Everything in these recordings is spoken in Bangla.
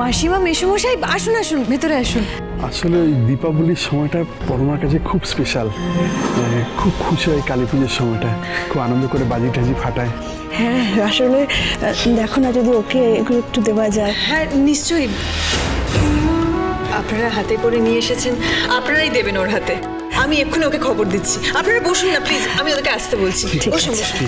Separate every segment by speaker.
Speaker 1: মাসিমা মেসোমশাই আসুন আসুন ভেতরে আসুন।
Speaker 2: আসলে ওই দীপাবলির সময়টা পরমার কাছে খুব স্পেশাল খুব খুশি হয় কালী পুজোর সময়টা। খুব আনন্দ করে বাজি টাজি ফাটায়।
Speaker 3: হ্যাঁ আসলে দেখো না যদি ওকে এগুলো একটু দেওয়া যায়।
Speaker 1: হ্যাঁ নিশ্চয়ই। আপনারা হাতে করে নিয়ে এসেছেন। আপনারাই দেবেন ওর হাতে। আমি এক্ষুনি ওকে খবর দিচ্ছি। আপনারা বসুন না প্লিজ আমি ওদেরকে আসতে বলছি। বসুন বসুন।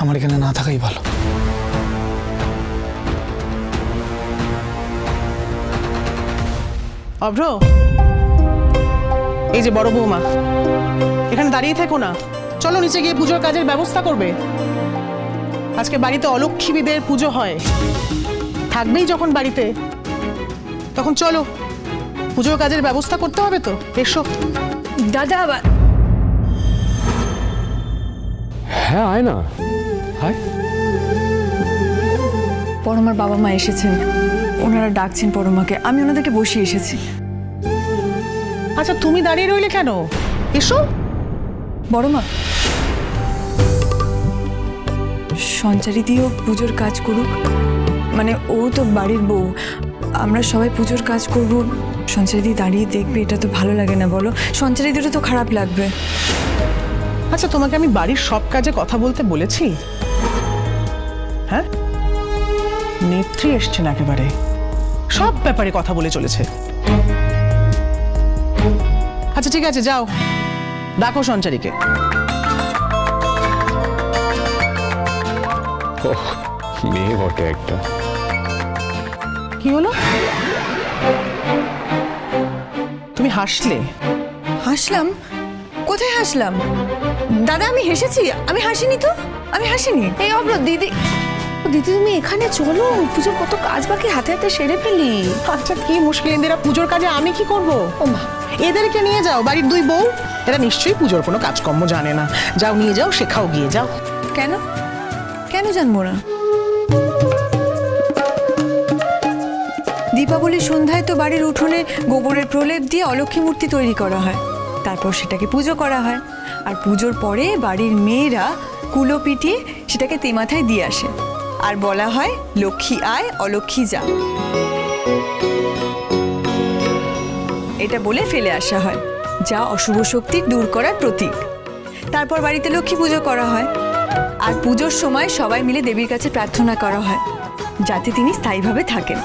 Speaker 4: আমার এখানে না থাকাই ভালো।
Speaker 5: অভ্র এই যে বড় বৌমা এখানে দাঁড়িয়ে থেকো না। চলো নিচে গিয়ে পুজোর কাজের ব্যবস্থা করবে। আজকে বাড়িতে অলক্ষীবিদের পুজো হয়। থাকবেই যখন বাড়িতে। তখন চলো পুজোর কাজের ব্যবস্থা করতে হবে তো? এসো।
Speaker 1: দাদা আবার
Speaker 6: হ্যাঁ আয় না। হায়
Speaker 1: পরমার বাবা মা এসেছেন। ওনারা ডাকছেন পরমাকে। আমি ওনাদেরকে বসিয়ে এসেছি।
Speaker 5: আচ্ছা তুমি দাঁড়িয়ে রইলে কেন? এসো।
Speaker 1: বড় মা সঞ্চারী দিয়েও পুজোর কাজ করুক। মানে ও তো বাড়ির বউ। আমরা সবাই পুজোর কাজ করব। সঞ্চারী দি দাঁড়িয়ে দেখবে এটা তো ভালো লাগে না বলো। সঞ্চারী দিরও তো খারাপ লাগবে।
Speaker 5: আচ্ছা তোমাকে আমি বাড়ির সব কাজে কথা বলতে বলেছি? হ্যাঁ? নেত্রী এসছেন একেবারে। সব ব্যাপারে কথা বলে চলেছে। আচ্ছা ঠিক আছে যাও। ডাকো সঞ্চারীকে।
Speaker 6: মেয়ে বটে একটা।
Speaker 5: কি হলো? তুমি হাসলে?
Speaker 1: হাসলাম? কোথায় হাসলাম? দাদা আমি হেসেছি। আমি হাসিনি তো? আমি হাসিনি।
Speaker 3: এই অব্র দিদি। দিদি তুমি এখানে চলো। পুজোর কত কাজ বাকি হাতে হাতে সেরে ফেলি।
Speaker 5: আচ্ছা কি মুশকিল এরা পুজোর কাজে আমি কি করব? ও মা। এদেরকে নিয়ে যাও বাড়ির দুই বউ। এরা নিশ্চয়ই পুজোর কোনো কাজকর্ম জানে না। যাও নিয়ে যাও শেখাও গিয়ে যাও।
Speaker 1: কেন? কেন জানব না? দীপাবলির সন্ধ্যায় তো বাড়ির উঠোনে গোবরের প্রলেপ দিয়ে অলক্ষী মূর্তি তৈরি করা হয়। তারপর সেটাকে পুজো করা হয়। আর পুজোর পরে বাড়ির মেয়েরা কুলো পিটিয়ে সেটাকে তেমাথায় দিয়ে আসে। আর বলা হয়, লক্ষ্মী আয়, অলক্ষ্মী যা। এটা বলে ফেলে আসা হয়, যা অশুভ শক্তি দূর করার প্রতীক। তারপর বাড়িতে লক্ষ্মী পুজো করা হয়। আর পুজোর সময় সবাই মিলে দেবীর কাছে প্রার্থনা করা হয়, যাতে তিনি স্থায়ীভাবে থাকেন।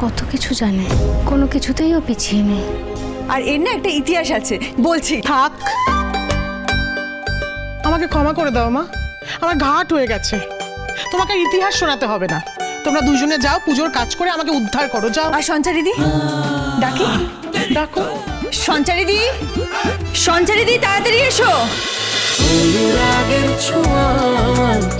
Speaker 7: কত কিছু জানে। কোনো কিছুতেই ও পিছিয়ে নেই।
Speaker 1: আর এর না একটা ইতিহাস আছে বলছি।
Speaker 5: থাক। আমাকে ক্ষমা করে দাও মা। আমার ঘাট হয়ে গেছে। তোমাকে আর ইতিহাস শোনাতে হবে না। তোমরা দুজনে যাও পুজোর কাজ করে আমাকে উদ্ধার করো যাও।
Speaker 1: আর সঞ্চারি সঞ্চারিদি ডাকি?
Speaker 5: ডাকো।
Speaker 1: সঞ্চারিদি সঞ্চারিদি তাড়াতাড়ি এসো।
Speaker 8: অনুরাগের ছোঁয়া।